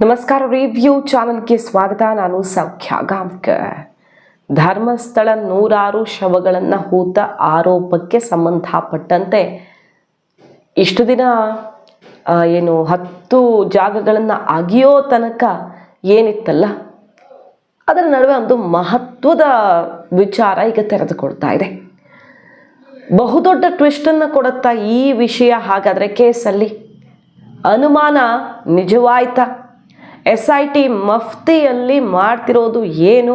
ನಮಸ್ಕಾರ ರಿವ್ಯೂ ಚಾನಲ್ಗೆ ಸ್ವಾಗತ. ನಾನು ಸೌಖ್ಯ ಧರ್ಮಸ್ಥಳ ನೂರಾರು ಶವಗಳನ್ನು ಹೂತ ಆರೋಪಕ್ಕೆ ಸಂಬಂಧಪಟ್ಟಂತೆ ಇಷ್ಟು ದಿನ ಏನು ಹತ್ತು ಜಾಗಗಳನ್ನು ಅಗಿಯೋ ತನಕ ಏನಿತ್ತಲ್ಲ, ಅದರ ನಡುವೆ ಒಂದು ಮಹತ್ವದ ವಿಚಾರ ಈಗ ತೆರೆದುಕೊಳ್ತಾ ಇದೆ. ಬಹುದೊಡ್ಡ ಟ್ವಿಸ್ಟನ್ನು ಕೊಡುತ್ತಾ ಈ ವಿಷಯ ಹಾಗಾದರೆ ಕೇಸಲ್ಲಿ ಅನುಮಾನ ನಿಜವಾಯ್ತಾ? ಎಸ್ ಐ ಟಿ ಮಫ್ತಿಯಲ್ಲಿ ಮಾಡ್ತಿರೋದು ಏನು?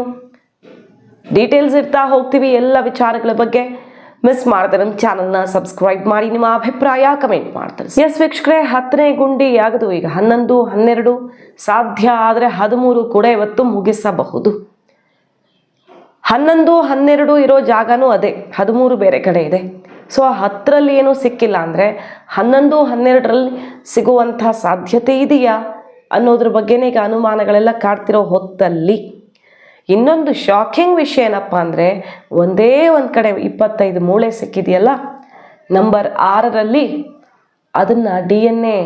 ಡೀಟೇಲ್ಸ್ ಇರ್ತಾ ಹೋಗ್ತೀವಿ ಎಲ್ಲ ವಿಚಾರಗಳ ಬಗ್ಗೆ. ಮಿಸ್ ಮಾಡಿದೆ ನಮ್ಮ ಚಾನಲ್ನ ಸಬ್ಸ್ಕ್ರೈಬ್ ಮಾಡಿ, ನಿಮ್ಮ ಅಭಿಪ್ರಾಯ ಕಮೆಂಟ್ ಮಾಡ್ತಾರೆ ಎಸ್ ವೀಕ್ಷಕರೇ, ಹತ್ತನೇ ಗುಂಡಿ ಆಗದು ಈಗ ಹನ್ನೊಂದು, ಹನ್ನೆರಡು. ಸಾಧ್ಯ ಆದರೆ ಹದಿಮೂರು ಕೂಡ ಇವತ್ತು ಮುಗಿಸಬಹುದು. ಹನ್ನೊಂದು, ಹನ್ನೆರಡು ಇರೋ ಜಾಗನೂ ಅದೇ. ಹದಿಮೂರು ಬೇರೆ ಕಡೆ ಇದೆ. ಸೊ, ಹತ್ತರಲ್ಲಿ ಏನೂ ಸಿಕ್ಕಿಲ್ಲ ಅಂದರೆ ಹನ್ನೊಂದು, ಹನ್ನೆರಡರಲ್ಲಿ ಸಿಗುವಂಥ ಸಾಧ್ಯತೆ ಇದೆಯಾ? ಅನ್ನೋದ್ರ ಬಗ್ಗೆನೇ ಈಗ ಅನುಮಾನಗಳೆಲ್ಲ ಕಾಡ್ತಿರೋ ಹೊತ್ತಲ್ಲಿ ಇನ್ನೊಂದು ಶಾಕಿಂಗ್ ವಿಷಯ ಏನಪ್ಪ ಅಂದರೆ ಒಂದೇ ಒಂದು ಕಡೆ ಇಪ್ಪತ್ತೈದು ಮೂಳೆ ಸಿಕ್ಕಿದೆಯಲ್ಲ? ನಂಬರ್ ಆರರಲ್ಲಿ ಅದನ್ನು ಡಿ ಎನ್ ಎ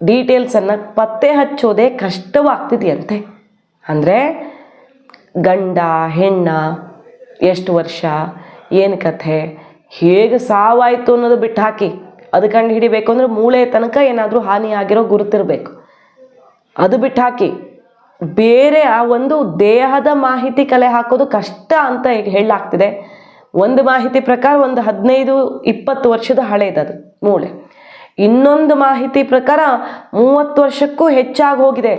ಡೀಟೇಲ್ಸನ್ನು ಪತ್ತೆ ಹಚ್ಚೋದೇ ಕಷ್ಟವಾಗ್ತಿದೆಯಂತೆ. ಅಂದರೆ ಗಂಡ, ಹೆಣ್ಣ, ಎಷ್ಟು ವರ್ಷ, ಏನು ಕಥೆ, ಹೇಗೆ ಸಾವಾಯಿತು ಅನ್ನೋದು ಬಿಟ್ಟು ಹಾಕಿ ಅದು ಕಂಡು ಹಿಡಿಬೇಕು ಅಂದರೆ ಮೂಳೆ ತನಕ ಏನಾದರೂ ಹಾನಿಯಾಗಿರೋ ಗುರುತಿರಬೇಕು. ಅದು ಬಿಟ್ಟು ಹಾಕಿ ಬೇರೆ ಆ ಒಂದು ದೇಹದ ಮಾಹಿತಿ ಕಲೆ ಹಾಕೋದು ಕಷ್ಟ ಅಂತ ಈಗ ಹೇಳಲಾಗ್ತಿದೆ. ಒಂದು ಮಾಹಿತಿ ಪ್ರಕಾರ ಒಂದು ಹದಿನೈದು, ಇಪ್ಪತ್ತು ವರ್ಷದ ಹಳೆಯದದು ಮೂಳೆ. ಇನ್ನೊಂದು ಮಾಹಿತಿ ಪ್ರಕಾರ ಮೂವತ್ತು ವರ್ಷಕ್ಕೂ ಹೆಚ್ಚಾಗಿ ಹೋಗಿದೆ.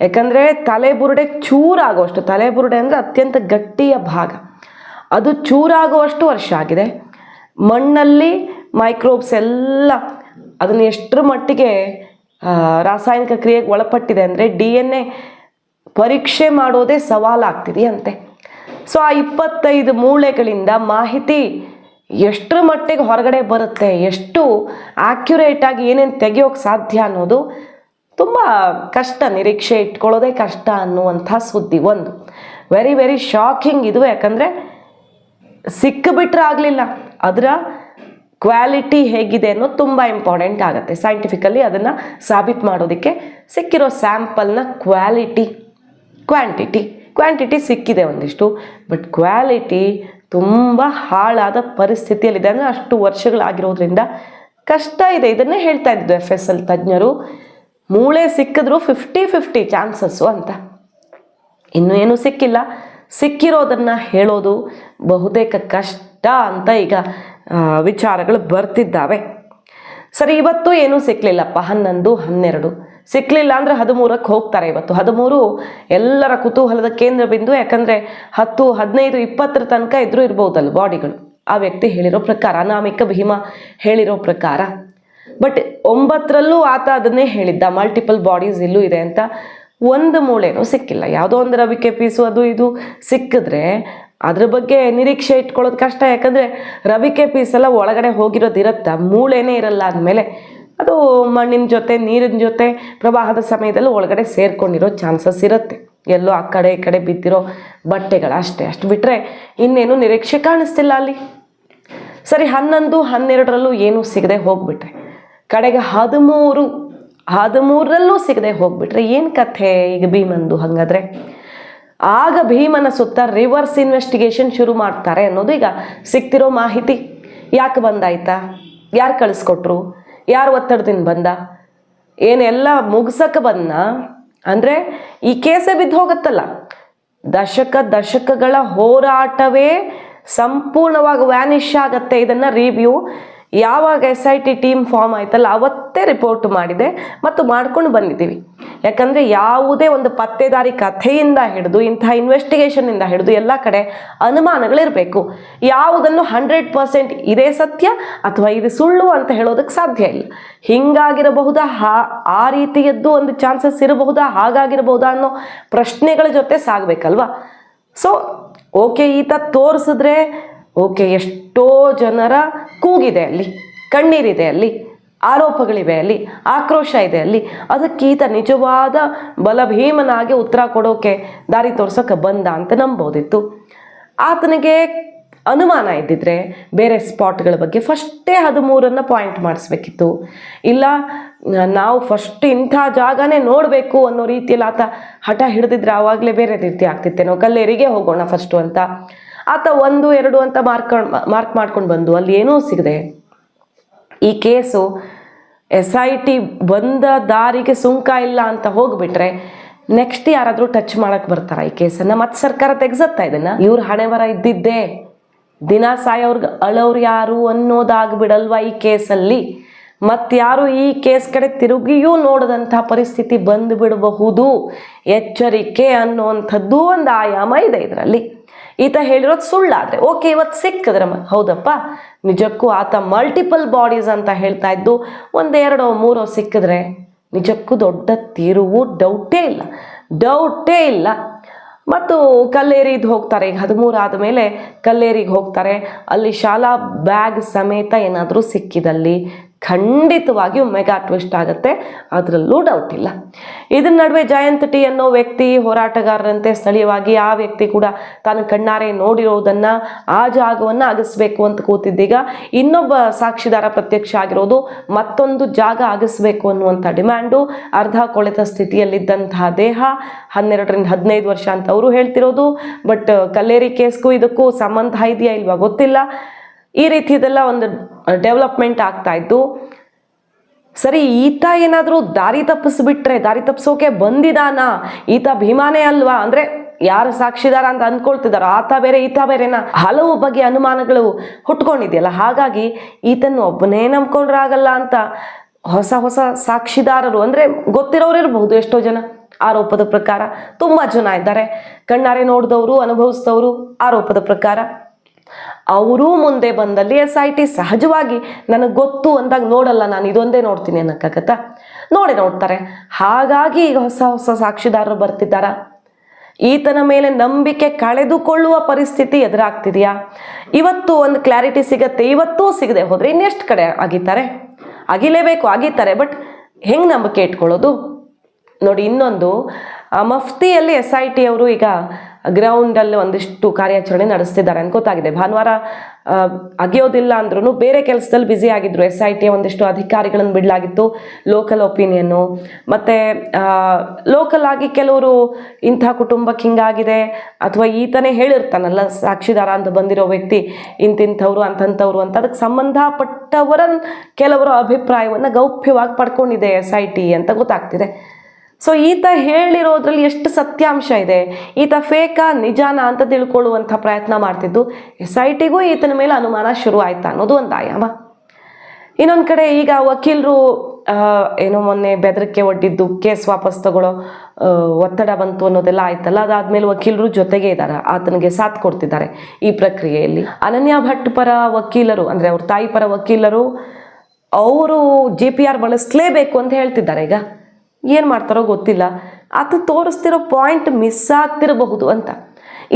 ಯಾಕಂದರೆ ತಲೆಬುರುಡೆ ಚೂರಾಗುವಷ್ಟು, ತಲೆಬುರುಡೆ ಅಂದರೆ ಅತ್ಯಂತ ಗಟ್ಟಿಯ ಭಾಗ. ಅದು ಚೂರಾಗುವಷ್ಟು ವರ್ಷ ಆಗಿದೆ. ಮಣ್ಣಲ್ಲಿ ಮೈಕ್ರೋಬ್ಸ್ ಎಲ್ಲ ಅದನ್ನು ಎಷ್ಟರ ಮಟ್ಟಿಗೆ ರಾಸಾಯನಿಕ ಕ್ರಿಯೆಗೆ ಒಳಪಟ್ಟಿದೆ ಅಂದರೆ ಡಿ ಎನ್ ಎ ಪರೀಕ್ಷೆ ಮಾಡೋದೇ ಸವಾಲಾಗ್ತಿದೆಯಂತೆ ಸೊ, ಆ ಇಪ್ಪತ್ತೈದು ಮೂಳೆಗಳಿಂದ ಮಾಹಿತಿ ಎಷ್ಟರ ಮಟ್ಟಿಗೆ ಹೊರಗಡೆ ಬರುತ್ತೆ, ಎಷ್ಟು ಆಕ್ಯುರೇಟಾಗಿ ಏನೇನು ತೆಗೆಯೋಕ್ಕೆ ಸಾಧ್ಯ ಅನ್ನೋದು ತುಂಬ ಕಷ್ಟ. ನಿರೀಕ್ಷೆ ಇಟ್ಕೊಳ್ಳೋದೇ ಕಷ್ಟ ಅನ್ನುವಂಥ ಸುದ್ದಿ ಒಂದು. ವೆರಿ ವೆರಿ ಶಾಕಿಂಗ್ ಇದು. ಯಾಕಂದರೆ ಸಿಕ್ಕಿಬಿಟ್ರೆ ಆಗಲಿಲ್ಲ. ಅದರ ಕ್ವಾಲಿಟಿ ಹೇಗಿದೆ ಅನ್ನೋದು ತುಂಬ ಇಂಪಾರ್ಟೆಂಟ್ ಆಗುತ್ತೆ. ಸೈಂಟಿಫಿಕಲಿ ಅದನ್ನು ಸಾಬೀತು ಮಾಡೋದಕ್ಕೆ ಸಿಕ್ಕಿರೋ ಸ್ಯಾಂಪಲ್ನ ಕ್ವಾಲಿಟಿ, ಕ್ವಾಂಟಿಟಿ. ಕ್ವಾಂಟಿಟಿ ಸಿಕ್ಕಿದೆ ಒಂದಿಷ್ಟು, ಬಟ್ ಕ್ವಾಲಿಟಿ ತುಂಬ ಹಾಳಾದ ಪರಿಸ್ಥಿತಿಯಲ್ಲಿದೆ ಅಂದರೆ ಅಷ್ಟು ವರ್ಷಗಳಾಗಿರೋದ್ರಿಂದ ಕಷ್ಟ ಇದೆ. ಇದನ್ನೇ ಹೇಳ್ತಾ ಇದ್ದು ಎಫ್ ಎಸ್ ಎಲ್ ತಜ್ಞರು. ಮೂಳೆ ಸಿಕ್ಕಿದ್ರು ಫಿಫ್ಟಿ ಫಿಫ್ಟಿ ಚಾನ್ಸಸ್ಸು ಅಂತ. ಇನ್ನು ಏನು ಸಿಕ್ಕಿಲ್ಲ. ಸಿಕ್ಕಿರೋದನ್ನು ಹೇಳೋದು ಬಹುತೇಕ ಕಷ್ಟ ಅಂತ ಈಗ ವಿಚಾರಗಳು ಬರ್ತಿದ್ದಾವೆ. ಸರಿ, ಇವತ್ತು ಏನೂ ಸಿಕ್ಕಲಿಲ್ಲಪ್ಪ ಹನ್ನೊಂದು ಹನ್ನೆರಡು. ಸಿಕ್ಕಲಿಲ್ಲ ಅಂದರೆ ಹದಿಮೂರಕ್ಕೆ ಹೋಗ್ತಾರೆ ಇವತ್ತು. ಹದಿಮೂರು ಎಲ್ಲರ ಕುತೂಹಲದ ಕೇಂದ್ರ ಬಿಂದು. ಯಾಕಂದರೆ ಹತ್ತು, ಹದಿನೈದು, ಇಪ್ಪತ್ತರ ತನಕ ಇದ್ರೂ ಇರ್ಬೋದಲ್ಲ ಬಾಡಿಗಳು. ಆ ವ್ಯಕ್ತಿ ಹೇಳಿರೋ ಪ್ರಕಾರ, ಅನಾಮಿಕ ಭೀಮ ಹೇಳಿರೋ ಪ್ರಕಾರ. ಬಟ್ ಒಂಬತ್ತರಲ್ಲೂ ಆತ ಅದನ್ನೇ ಹೇಳಿದ್ದ. ಮಲ್ಟಿಪಲ್ ಬಾಡೀಸ್ ಇಲ್ಲೂ ಇದೆ ಅಂತ. ಒಂದು ಮೂಳೆನೂ ಸಿಕ್ಕಿಲ್ಲ. ಯಾವುದೋ ಒಂದು ರವಿಕೆ ಪೀಸು, ಅದು ಇದು ಸಿಕ್ಕಿದ್ರೆ ಅದ್ರ ಬಗ್ಗೆ ನಿರೀಕ್ಷೆ ಇಟ್ಕೊಳ್ಳೋದು ಕಷ್ಟ. ಯಾಕಂದರೆ ರವಿಕೆ ಪೀಸ್ ಎಲ್ಲ ಒಳಗಡೆ ಹೋಗಿರೋದಿರತ್ತ ಮೂಳೆನೇ ಇರಲ್ಲ ಅಂದಮೇಲೆ ಅದು ಮಣ್ಣಿನ ಜೊತೆ, ನೀರಿನ ಜೊತೆ, ಪ್ರವಾಹದ ಸಮಯದಲ್ಲಿ ಒಳಗಡೆ ಸೇರ್ಕೊಂಡಿರೋ ಚಾನ್ಸಸ್ ಇರುತ್ತೆ. ಎಲ್ಲೋ ಆ ಕಡೆ ಈ ಕಡೆ ಬಿದ್ದಿರೋ ಬಟ್ಟೆಗಳು ಅಷ್ಟೇ. ಅಷ್ಟು ಬಿಟ್ಟರೆ ಇನ್ನೇನು ನಿರೀಕ್ಷೆ ಕಾಣಿಸ್ತಿಲ್ಲ ಅಲ್ಲಿ. ಸರಿ, ಹನ್ನೊಂದು, ಹನ್ನೆರಡರಲ್ಲೂ ಏನೂ ಸಿಗದೆ ಹೋಗ್ಬಿಟ್ರೆ, ಕಡೆಗೆ ಹದಿಮೂರು, ಹದಿಮೂರರಲ್ಲೂ ಸಿಗದೆ ಹೋಗ್ಬಿಟ್ರೆ ಏನು ಕಥೆ? ಈಗ ಭೀಮಂದು ಹಾಗಾದ್ರೆ ಆಗ ಭೀಮನ ಸುತ್ತ ರಿವರ್ಸ್ ಇನ್ವೆಸ್ಟಿಗೇಷನ್ ಶುರು ಮಾಡ್ತಾರೆ ಅನ್ನೋದು ಈಗ ಸಿಕ್ತಿರೋ ಮಾಹಿತಿ. ಯಾಕೆ ಬಂದಾಯ್ತಾ? ಯಾರು ಕಳಿಸ್ಕೊಟ್ರು? ಯಾರು ಒತ್ತಡದಿಂದ ಬಂದ? ಏನೆಲ್ಲ ಮುಗ್ಸಕ್ಕೆ ಬಂದ? ಅಂದರೆ ಈ ಕೇಸೇ ಬಿದ್ದು ಹೋಗುತ್ತಲ್ಲ. ದಶಕ ದಶಕಗಳ ಹೋರಾಟವೇ ಸಂಪೂರ್ಣವಾಗಿ ವ್ಯಾನಿಷ್ ಆಗತ್ತೆ. ಇದನ್ನು ರಿವ್ಯೂ ಯಾವಾಗ S I T team form ಆಯ್ತಲ್ಲ ಅವತ್ತೇ ರಿಪೋರ್ಟ್ ಮಾಡಿದೆ. ಮತ್ತು ಮಾಡ್ಕೊಂಡು ಬಂದಿದ್ದೀವಿ. ಯಾಕಂದರೆ ಯಾವುದೇ ಒಂದು ಪತ್ತೆದಾರಿ ಕಥೆಯಿಂದ ಹಿಡಿದು, ಇಂತಹ ಇನ್ವೆಸ್ಟಿಗೇಷನ್ನಿಂದ ಹಿಡಿದು ಎಲ್ಲ ಕಡೆ ಅನುಮಾನಗಳಿರಬೇಕು. ಯಾವುದನ್ನು ಹಂಡ್ರೆಡ್ ಪರ್ಸೆಂಟ್ ಇದೇ ಸತ್ಯ ಅಥವಾ ಇದು ಸುಳ್ಳು ಅಂತ ಹೇಳೋದಕ್ಕೆ ಸಾಧ್ಯ ಇಲ್ಲ. ಹಿಂಗಾಗಿರಬಹುದಾ? ಹಾ, ಆ ರೀತಿಯದ್ದು ಒಂದು ಚಾನ್ಸಸ್ ಇರಬಹುದಾ? ಹಾಗಾಗಿರಬಹುದಾ ಅನ್ನೋ ಪ್ರಶ್ನೆಗಳ ಜೊತೆ ಸಾಗಬೇಕಲ್ವಾ? ಸೊ ಓಕೆ ಈತ ತೋರಿಸಿದ್ರೆ ಓಕೆ ಎಷ್ಟೋ ಜನರ ಕೂಗಿದೆ ಅಲ್ಲಿ, ಕಣ್ಣೀರಿದೆ ಅಲ್ಲಿ. ಆರೋಪಗಳಿವೆ ಅಲ್ಲಿ, ಆಕ್ರೋಶ ಇದೆ ಅಲ್ಲಿ. ಅದಕ್ಕೆ ಈತ ನಿಜವಾದ ಬಲಭೀಮನಾಗಿ ಉತ್ತರ ಕೊಡೋಕೆ ದಾರಿ ತೋರ್ಸೋಕೆ ಬಂದ ಅಂತ ನಂಬೋದಿತ್ತು. ಆತನಿಗೆ ಅನುಮಾನ ಇದ್ದಿದ್ರೆ ಬೇರೆ ಸ್ಪಾಟ್ಗಳ ಬಗ್ಗೆ ಫಸ್ಟೇ ಹದಿಮೂರನ್ನು ಪಾಯಿಂಟ್ ಮಾಡಿಸ್ಬೇಕಿತ್ತು. ಇಲ್ಲ, ನಾವು ಫಸ್ಟ್ ಇಂಥ ಜಾಗನೇ ನೋಡಬೇಕು ಅನ್ನೋ ರೀತಿಯಲ್ಲಿ ಆತ ಹಠ ಹಿಡಿದಿದ್ರೆ ಆವಾಗಲೇ ಬೇರೆ ರೀತಿ ಆಗ್ತಿತ್ತೇನೋ, ಕಲ್ಲೇರಿಗೆ ಹೋಗೋಣ ಫಸ್ಟು ಅಂತ. ಆತ ಒಂದು, ಎರಡು ಅಂತ ಮಾರ್ಕ್ ಮಾರ್ಕ್ ಮಾಡ್ಕೊಂಡು ಬಂದು ಅಲ್ಲಿ ಏನೂ ಸಿಗದೆ ಈ ಕೇಸು ಎಸ್ ಐ ಟಿ ಬಂದ ದಾರಿಗೆ ಸುಂಕ ಇಲ್ಲ ಅಂತ ಹೋಗ್ಬಿಟ್ರೆ ನೆಕ್ಸ್ಟ್ ಯಾರಾದರೂ ಟಚ್ ಮಾಡೋಕ್ಕೆ ಬರ್ತಾರೆ ಈ ಕೇಸನ್ನು? ಮತ್ತೆ ಸರ್ಕಾರ ತೆಗ್ಸತ್ತಾ ಇದನ್ನು? ಇವ್ರ ಹಣೆ ಬರ ಇದ್ದಿದ್ದೇ? ದಿನ ಸಾಯೋರ್ಗೆ ಅಳೋರು ಯಾರು ಅನ್ನೋದಾಗ್ಬಿಡಲ್ವಾ ಈ ಕೇಸಲ್ಲಿ? ಮತ್ತಾರು ಈ ಕೇಸ್ ಕಡೆ ತಿರುಗಿಯೂ ನೋಡದಂತಹ ಪರಿಸ್ಥಿತಿ ಬಂದು ಬಿಡಬಹುದು ಎಚ್ಚರಿಕೆ ಅನ್ನುವಂಥದ್ದು ಒಂದು ಆಯಾಮ ಇದೆ ಇದರಲ್ಲಿ. ಈತ ಹೇಳಿರೋದು ಸುಳ್ಳಾದ್ರೆ, ಓಕೆ, ಇವತ್ತು ಸಿಕ್ಕಿದ್ರೆ ಹೌದಪ್ಪ. ನಿಜಕ್ಕೂ ಆತ ಮಲ್ಟಿಪಲ್ ಬಾಡೀಸ್ ಅಂತ ಹೇಳ್ತಾ ಇದ್ದು, ಒಂದೆರಡೋ ಮೂರೋ ಸಿಕ್ಕಿದ್ರೆ ನಿಜಕ್ಕೂ ದೊಡ್ಡ ತಿರುವು ಡೌಟೇ ಇಲ್ಲ. ಡೌಟೇ ಇಲ್ಲ. ಮತ್ತು ಕಲ್ಲೇರಿಗೆ ಹೋಗ್ತಾರೆ, ಈಗ ಹದಿಮೂರು ಆದಮೇಲೆ ಕಲ್ಲೇರಿಗೆ ಹೋಗ್ತಾರೆ. ಅಲ್ಲಿ ಶಾಲಾ ಬ್ಯಾಗ್ ಸಮೇತ ಏನಾದರೂ ಸಿಕ್ಕಿದಲ್ಲಿ ಖಂಡಿತವಾಗಿಯೂ ಮೆಗಾ ಟ್ವಿಸ್ಟ್ ಆಗುತ್ತೆ. ಅದರಲ್ಲೂ ಡೌಟ್ ಇಲ್ಲ. ಇದರ ನಡುವೆ ಜಯಂತ್ ಟಿ ಅನ್ನೋ ವ್ಯಕ್ತಿ ಹೋರಾಟಗಾರರಂತೆ ಸ್ಥಳೀಯವಾಗಿ ಆ ವ್ಯಕ್ತಿ ಕೂಡ ತಾನು ಕಣ್ಣಾರೆ ನೋಡಿರೋದನ್ನು, ಆ ಜಾಗವನ್ನು ಅಗಿಸ್ಬೇಕು ಅಂತ ಕೂತಿದ್ದೀಗ. ಇನ್ನೊಬ್ಬ ಸಾಕ್ಷಿದಾರ ಪ್ರತ್ಯಕ್ಷ ಆಗಿರೋದು ಮತ್ತೊಂದು ಜಾಗ ಅಗಸ್ಬೇಕು ಅನ್ನುವಂಥ ಡಿಮ್ಯಾಂಡು ಅರ್ಧ ಕೊಳೆತ ಸ್ಥಿತಿಯಲ್ಲಿದ್ದಂತಹ ದೇಹ, ಹನ್ನೆರಡರಿಂದ ಹದಿನೈದು ವರ್ಷ ಅಂತ ಅವರು ಹೇಳ್ತಿರೋದು. ಬಟ್ ಕಲ್ಲೇರಿ ಕೇಸ್ಗೂ ಇದಕ್ಕೂ ಸಂಬಂಧ ಇದೆಯಾ ಇಲ್ವಾ ಗೊತ್ತಿಲ್ಲ. ಈ ರೀತಿಯದೆಲ್ಲ ಒಂದು ಡೆವಲಪ್ಮೆಂಟ್ ಆಗ್ತಾ ಇತ್ತು. ಸರಿ, ಈತ ಏನಾದರೂ ದಾರಿ ತಪ್ಪಿಸ್ಬಿಟ್ರೆ, ದಾರಿ ತಪ್ಪಿಸೋಕೆ ಬಂದಿದಾನ? ಈತ ಭೀಮಾನೇ ಅಲ್ವಾ? ಅಂದ್ರೆ ಯಾರು ಸಾಕ್ಷಿದಾರ ಅಂತ ಅಂದ್ಕೊಳ್ತಿದಾರೋ, ಆತ ಬೇರೆ, ಈತ ಬೇರೆನ? ಹಲವು ಬಗೆಯ ಅನುಮಾನಗಳು ಹುಟ್ಕೊಂಡಿದೆಯಲ್ಲ, ಹಾಗಾಗಿ ಈತನ್ನು ಒಬ್ಬನೇ ನಂಬ್ಕೊಂಡ್ರೆ ಆಗಲ್ಲ ಅಂತ ಹೊಸ ಹೊಸ ಸಾಕ್ಷಿದಾರರು, ಅಂದ್ರೆ ಗೊತ್ತಿರೋರು ಇರಬಹುದು ಎಷ್ಟೋ ಜನ. ಆರೋಪದ ಪ್ರಕಾರ ತುಂಬಾ ಜನ ಇದ್ದಾರೆ. ಕಣ್ಣಾರೆ ನೋಡಿದವರು, ಅನುಭವಿಸಿದವರು, ಆರೋಪದ ಪ್ರಕಾರ. ಅವರೂ ಮುಂದೆ ಬಂದಲ್ಲಿ ಎಸ್ ಐ ಟಿ ಸಹಜವಾಗಿ ನನಗೆ ಗೊತ್ತು ಅಂದಾಗ ನೋಡಲ್ಲ ನಾನು, ಇದೊಂದೇ ನೋಡ್ತೀನಿ ಅನ್ನೋಕ್ಕಾಗತ್ತಾ? ನೋಡಿ ನೋಡ್ತಾರೆ. ಹಾಗಾಗಿ ಈಗ ಹೊಸ ಹೊಸ ಸಾಕ್ಷಿದಾರರು ಬರ್ತಿದ್ದಾರ? ಈತನ ಮೇಲೆ ನಂಬಿಕೆ ಕಳೆದುಕೊಳ್ಳುವ ಪರಿಸ್ಥಿತಿ ಎದುರಾಗ್ತಿದೆಯಾ? ಇವತ್ತು ಒಂದು ಕ್ಲಾರಿಟಿ ಸಿಗತ್ತೆ, ಇವತ್ತೂ ಸಿಗದೆ ಹೋದರೆ ಇನ್ನೆಷ್ಟು ಕಡೆ ಆಗಿತ್ತಾರೆ ಆಗಿಲೇಬೇಕು ಆಗಿತ್ತಾರೆ ಬಟ್ ಹೆಂಗೆ ನಂಬಿಕೆ ಇಟ್ಕೊಳ್ಳೋದು? ನೋಡಿ ಇನ್ನೊಂದು ಮಫ್ತಿಯಲ್ಲಿ ಎಸ್ ಐ ಟಿ ಅವರು ಈಗ ಗ್ರೌಂಡಲ್ಲಿ ಒಂದಿಷ್ಟು ಕಾರ್ಯಾಚರಣೆ ನಡೆಸ್ತಿದ್ದಾರೆ ಅಂತ ಗೊತ್ತಾಗಿದೆ. ಭಾನುವಾರ ಅಗೆಯೋದಿಲ್ಲ ಅಂದ್ರೂ ಬೇರೆ ಕೆಲಸದಲ್ಲಿ ಬ್ಯುಸಿ ಆಗಿದ್ರು. ಎಸ್ ಐ ಟಿ ಒಂದಿಷ್ಟು ಅಧಿಕಾರಿಗಳನ್ನು ಬಿಡಲಾಗಿತ್ತು. ಲೋಕಲ್ ಒಪಿನಿಯನ್ನು ಮತ್ತು ಲೋಕಲ್ ಆಗಿ ಕೆಲವರು ಇಂಥ ಕುಟುಂಬಕ್ಕೆ ಹಿಂಗಾಗಿದೆ ಅಥವಾ ಈತನೇ ಹೇಳಿರ್ತಾನಲ್ಲ, ಸಾಕ್ಷಿದಾರ ಅಂತ ಬಂದಿರೋ ವ್ಯಕ್ತಿ, ಇಂತಿಂಥವ್ರು ಅಂತಂಥವ್ರು ಅಂತ. ಅದಕ್ಕೆ ಸಂಬಂಧಪಟ್ಟವರ ಕೆಲವರ ಅಭಿಪ್ರಾಯವನ್ನು ಗೌಪ್ಯವಾಗಿ ಪಡ್ಕೊಂಡಿದೆ ಎಸ್ ಐ ಟಿ ಅಂತ ಗೊತ್ತಾಗ್ತಿದೆ. ಸೊ ಈತ ಹೇಳಿರೋದ್ರಲ್ಲಿ ಎಷ್ಟು ಸತ್ಯಾಂಶ ಇದೆ? ಈತ ಫೇಕಾ, ನಿಜಾನ ಅಂತ ತಿಳ್ಕೊಳ್ಳುವಂಥ ಪ್ರಯತ್ನ ಮಾಡ್ತಿದ್ದು. ಎಸ್ ಐ ಟಿಗೂ ಈತನ ಮೇಲೆ ಅನುಮಾನ ಶುರು ಆಯ್ತಾ ಅನ್ನೋದು ಒಂದು ಆಯಾಮ. ಇನ್ನೊಂದು ಕಡೆ ಈಗ ವಕೀಲರು ಏನೋ ಮೊನ್ನೆ ಬೆದರಿಕೆ ಒಡ್ಡಿದ್ದು, ಕೇಸ್ ವಾಪಸ್ ತಗೊಳ್ಳೋ ಒತ್ತಡ ಬಂತು ಅನ್ನೋದೆಲ್ಲ ಆಯ್ತಲ್ಲ, ಅದಾದ್ಮೇಲೆ ವಕೀಲರು ಜೊತೆಗೆ ಇದ್ದಾರೆ ಆತನಿಗೆ ಸಾಥ್ ಕೊಡ್ತಿದ್ದಾರೆ ಈ ಪ್ರಕ್ರಿಯೆಯಲ್ಲಿ. ಅನನ್ಯ ಭಟ್ ಪರ ವಕೀಲರು, ಅಂದರೆ ಅವ್ರ ತಾಯಿ ಪರ ವಕೀಲರು, ಅವರು ಜಿ ಪಿ ಆರ್ ಬಳಸಲೇಬೇಕು ಅಂತ ಹೇಳ್ತಿದ್ದಾರೆ ಈಗ. ಏನು ಮಾಡ್ತಾರೋ ಗೊತ್ತಿಲ್ಲ. ಆತ ತೋರಿಸ್ತಿರೋ ಪಾಯಿಂಟ್ ಮಿಸ್ ಆಗ್ತಿರಬಹುದು ಅಂತ.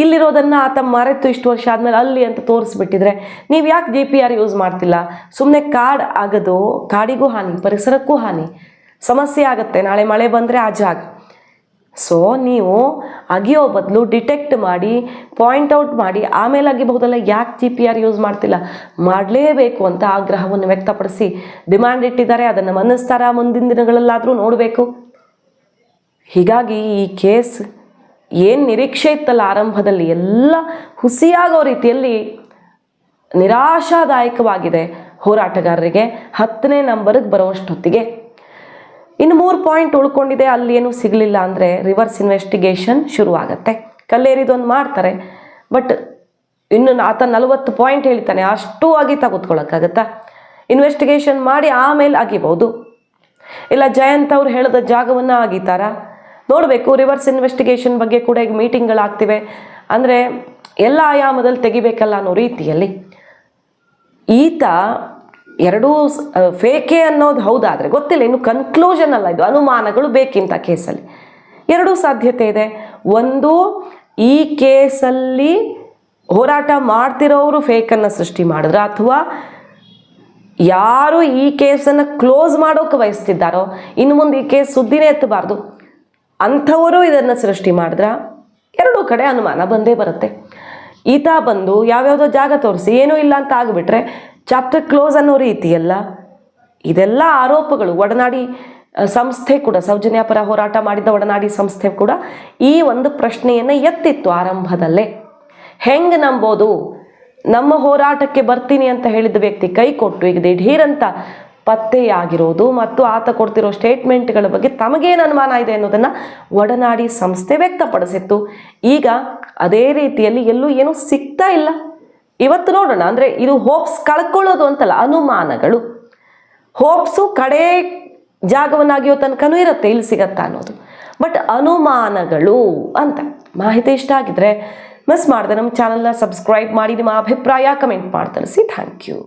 ಇಲ್ಲಿರೋದನ್ನು ಆತ ಮರೆತು ಇಷ್ಟು ವರ್ಷ ಆದಮೇಲೆ ಅಲ್ಲಿ ಅಂತ ತೋರಿಸ್ಬಿಟ್ಟಿದ್ರೆ ನೀವು ಯಾಕೆ ಜಿ ಪಿ ಆರ್ ಯೂಸ್ ಮಾಡ್ತಿಲ್ಲ? ಸುಮ್ಮನೆ ಕಾಡ್ ಆಗೋದು, ಕಾಡಿಗೂ ಹಾನಿ, ಪರಿಸರಕ್ಕೂ ಹಾನಿ. ಸಮಸ್ಯೆ ಆಗುತ್ತೆ, ನಾಳೆ ಮಳೆ ಬಂದರೆ ಆ ಜಾಗ. ಸೊ ನೀವು ಅಗಿಯೋ ಬದಲು ಡಿಟೆಕ್ಟ್ ಮಾಡಿ ಪಾಯಿಂಟ್ ಔಟ್ ಮಾಡಿ, ಆಮೇಲೆ ಆಗಿಬಹುದಲ್ಲ ಯಾಕೆ ಜಿ ಪಿ ಆರ್ ಯೂಸ್ ಮಾಡ್ತಿಲ್ಲ? ಮಾಡಲೇಬೇಕು ಅಂತ ಆಗ್ರಹವನ್ನು ವ್ಯಕ್ತಪಡಿಸಿ ಡಿಮ್ಯಾಂಡ್ ಇಟ್ಟಿದ್ದಾರೆ. ಅದನ್ನು ಮನ್ನಿಸ್ತಾರ ಮುಂದಿನ ದಿನಗಳಲ್ಲಾದರೂ ನೋಡಬೇಕು. ಹೀಗಾಗಿ ಈ ಕೇಸ್ ಏನು ನಿರೀಕ್ಷೆ ಇತ್ತಲ್ಲ ಆರಂಭದಲ್ಲಿ? ಎಲ್ಲ ಹುಸಿಯಾಗೋ ರೀತಿಯಲ್ಲಿ ನಿರಾಶಾದಾಯಕವಾಗಿದೆ ಹೋರಾಟಗಾರರಿಗೆ. ಹತ್ತನೇ ನಂಬರ್ಗೆ ಬರುವಷ್ಟೊತ್ತಿಗೆ. ಇನ್ನು ಮೂರು ಪಾಯಿಂಟ್ ಉಳ್ಕೊಂಡಿದೆ, ಅಲ್ಲಿ ಏನು ಸಿಗಲಿಲ್ಲ ಅಂದರೆ ರಿವರ್ಸ್ ಇನ್ವೆಸ್ಟಿಗೇಷನ್ ಶುರುವಾಗತ್ತೆ. ಕಲ್ಲೇರಿದೊಂದು ಮಾಡ್ತಾರೆ ಬಟ್ ಇನ್ನು ಆತ ನಲವತ್ತು ಪಾಯಿಂಟ್ ಹೇಳ್ತಾನೆ, ಅಷ್ಟು ಆಗಿ ಕೂತ್ಕೊಳ್ಳೋಕ್ಕಾಗತ್ತಾ ಇನ್ವೆಸ್ಟಿಗೇಷನ್ ಮಾಡಿ ಆಮೇಲೆ ಆಗಿಬಹುದು ಇಲ್ಲ, ಜಯಂತ್ ಅವ್ರು ಹೇಳಿದ ಜಾಗವನ್ನು ಅಗಿತಾರ ನೋಡಬೇಕು ರಿವರ್ಸ್ ಇನ್ವೆಸ್ಟಿಗೇಷನ್ ಬಗ್ಗೆ ಕೂಡ ಈಗ ಮೀಟಿಂಗ್ಗಳಾಗ್ತಿವೆ ಅಂದರೆ ಎಲ್ಲ ಆಯಾಮದಲ್ಲಿ ತೆಗಿಬೇಕಲ್ಲ ಅನ್ನೋ ರೀತಿಯಲ್ಲಿ. ಈತ ಎರಡೂ ಫೇಕೆ ಅನ್ನೋದು ಹೌದಾದರೆ ಗೊತ್ತಿಲ್ಲ. ಇನ್ನು ಕನ್ಕ್ಲೂಷನ್ ಅಲ್ಲ ಇದು. ಅನುಮಾನಗಳು ಬೇಕಿಂತ ಕೇಸಲ್ಲಿ. ಎರಡೂ ಸಾಧ್ಯತೆ ಇದೆ. ಒಂದು, ಈ ಕೇಸಲ್ಲಿ ಹೋರಾಟ ಮಾಡ್ತಿರೋರು ಫೇಕನ್ನು ಸೃಷ್ಟಿ ಮಾಡಿದ್ರ. ಅಥವಾ ಯಾರು ಈ ಕೇಸನ್ನು ಕ್ಲೋಸ್ ಮಾಡೋಕೆ ಬಯಸ್ತಿದ್ದಾರೋ, ಇನ್ನು ಮುಂದೆ ಈ ಕೇಸ್ ಸುದ್ದಿನೇ ಎತ್ತಬಾರ್ದು. ಅಂಥವರು ಇದನ್ನು ಸೃಷ್ಟಿ ಮಾಡಿದ್ರ ಎರಡೂ ಕಡೆ ಅನುಮಾನ ಬಂದೇ ಬರುತ್ತೆ. ಈತ ಬಂದು ಯಾವ್ಯಾವುದೋ ಜಾಗ ತೋರಿಸಿ, ಏನೂ ಇಲ್ಲ ಅಂತ ಆಗಿಬಿಟ್ರೆ ಚಾಪ್ಟರ್ ಕ್ಲೋಸ್ ಅನ್ನೋ ರೀತಿಯಲ್ಲ, ಇದೆಲ್ಲ ಆರೋಪಗಳು. ಒಡನಾಡಿ ಸಂಸ್ಥೆ ಕೂಡ ಸೌಜನ್ಯ ಪರ ಹೋರಾಟ ಮಾಡಿದ ಒಡನಾಡಿ ಸಂಸ್ಥೆ ಕೂಡ ಈ ಒಂದು ಪ್ರಶ್ನೆಯನ್ನು ಎತ್ತಿತ್ತು ಆರಂಭದಲ್ಲೇ. ಹೆಂಗೆ ನಂಬೋದು? ನಮ್ಮ ಹೋರಾಟಕ್ಕೆ ಬರ್ತೀನಿ ಅಂತ ಹೇಳಿದ ವ್ಯಕ್ತಿ ಕೈ ಕೊಟ್ಟು, ಈಗ ದಿಢೀರಂತ ಪತ್ತೆಯಾಗಿರೋದು ಮತ್ತು ಆತ ಕೊಡ್ತಿರೋ ಸ್ಟೇಟ್ಮೆಂಟ್ಗಳ ಬಗ್ಗೆ ತಮಗೇನು ಅನುಮಾನ ಇದೆ ಅನ್ನೋದನ್ನು ಒಡನಾಡಿ ಸಂಸ್ಥೆ ವ್ಯಕ್ತಪಡಿಸಿತ್ತು. ಈಗ ಅದೇ ರೀತಿಯಲ್ಲಿ ಎಲ್ಲೂ ಏನೂ ಸಿಗ್ತಾ ಇಲ್ಲ. ಇವತ್ತು ನೋಡೋಣ ಅಂದರೆ ಇದು ಹೋಪ್ಸ್ ಕಳ್ಕೊಳ್ಳೋದು ಅಂತಲ್ಲ, ಅನುಮಾನಗಳು. ಹೋಪ್ಸು ಕಡೆ ಜಾಗವನ್ನಾಗಿಯೋ ತನಕನೂ ಇರುತ್ತೆ, ಇಲ್ಲಿ ಸಿಗತ್ತಾ ಅನ್ನೋದು. ಬಟ್ ಅನುಮಾನಗಳು ಅಂತ. ಮಾಹಿತಿ ಇಷ್ಟ ಆಗಿದ್ರೆ ಮಿಸ್ ಮಾಡಿದೆ ನಮ್ಮ ಚಾನಲ್ನ ಸಬ್ಸ್ಕ್ರೈಬ್ ಮಾಡಿ, ನಿಮ್ಮ ಅಭಿಪ್ರಾಯ ಕಮೆಂಟ್ ಮಾಡಿ ತಿಳಿಸಿ ಥ್ಯಾಂಕ್ ಯು